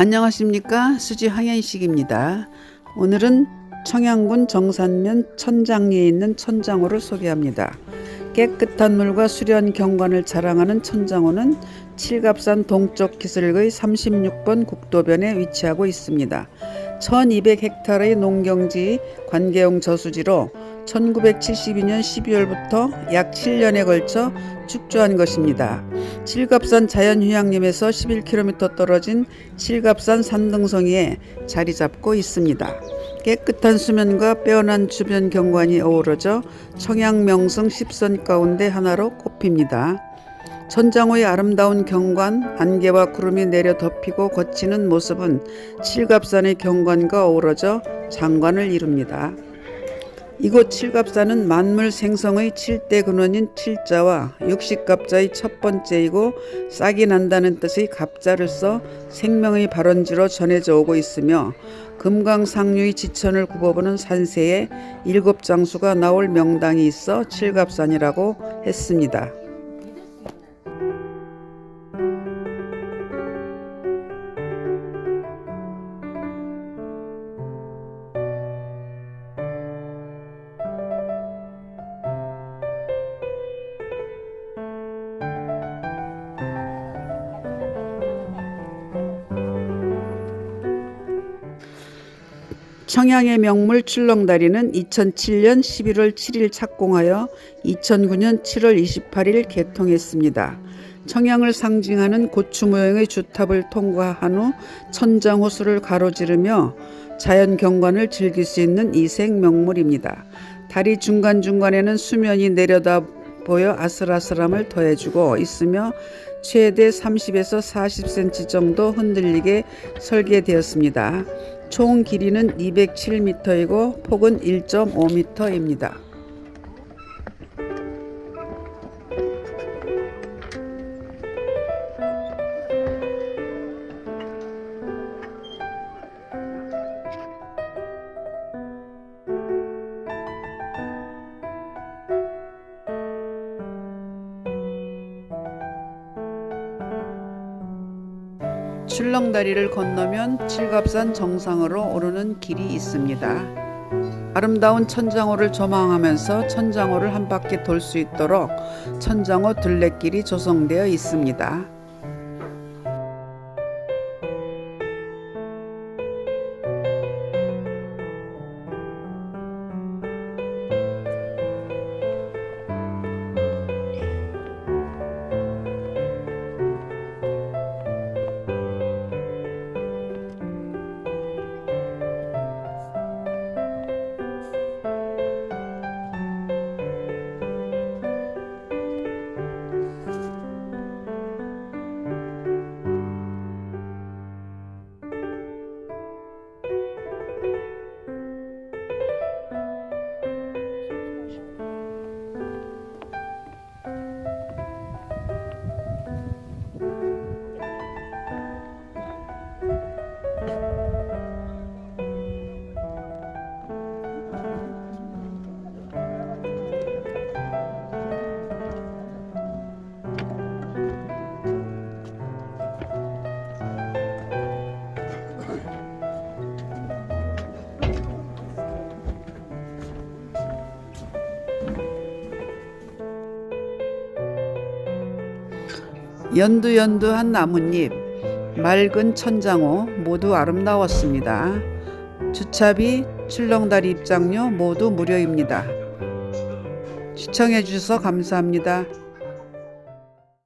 안녕하십니까 수지 황현식입니다. 오늘은 청양군 정산면 천장리에 있는 천장호를 소개합니다. 깨끗한 물과 수려한 경관을 자랑하는 천장호는 칠갑산 동쪽 기슭의 36번 국도변에 위치하고 있습니다. 1200헥타르의 농경지 관계용 저수지로 1972년 12월부터 약 7년에 걸쳐 축조한 것입니다. 칠갑산 자연휴양림에서 11km 떨어진 칠갑산 산등성이에 자리 잡고 있습니다. 깨끗한 수면과 빼어난 주변 경관이 어우러져 청양명성 10선 가운데 하나로 꼽힙니다. 천장호의 아름다운 경관, 안개와 구름이 내려 덮이고 거치는 모습은 칠갑산의 경관과 어우러져 장관을 이룹니다. 이곳 칠갑산은 만물 생성의 칠대 근원인 칠자와 육식갑자의 첫 번째이고 싹이 난다는 뜻의 갑자를 써 생명의 발원지로 전해져 오고 있으며 금강상류의 지천을 굽어보는 산세에 일곱 장수가 나올 명당이 있어 칠갑산이라고 했습니다. 청양의 명물 출렁다리는 2007년 11월 7일 착공하여 2009년 7월 28일 개통했습니다. 청양을 상징하는 고추 모양의 주탑을 통과한 후 천장 호수를 가로지르며 자연 경관을 즐길 수 있는 이색 명물입니다. 다리 중간중간에는 수면이 내려다 보여 아슬아슬함을 더해주고 있으며 최대 30에서 40cm 정도 흔들리게 설계되었습니다. 총 길이는 207m이고 폭은 1.5m입니다. 출렁다리를 건너면 칠갑산 정상으로 오르는 길이 있습니다. 아름다운 천장호를 조망하면서 천장호를 한 바퀴 돌 수 있도록 천장호 둘레길이 조성되어 있습니다. 연두연두한 나뭇잎, 맑은 천장호 모두 아름다웠습니다. 주차비, 출렁다리 입장료 모두 무료입니다. 시청해 주셔서 감사합니다.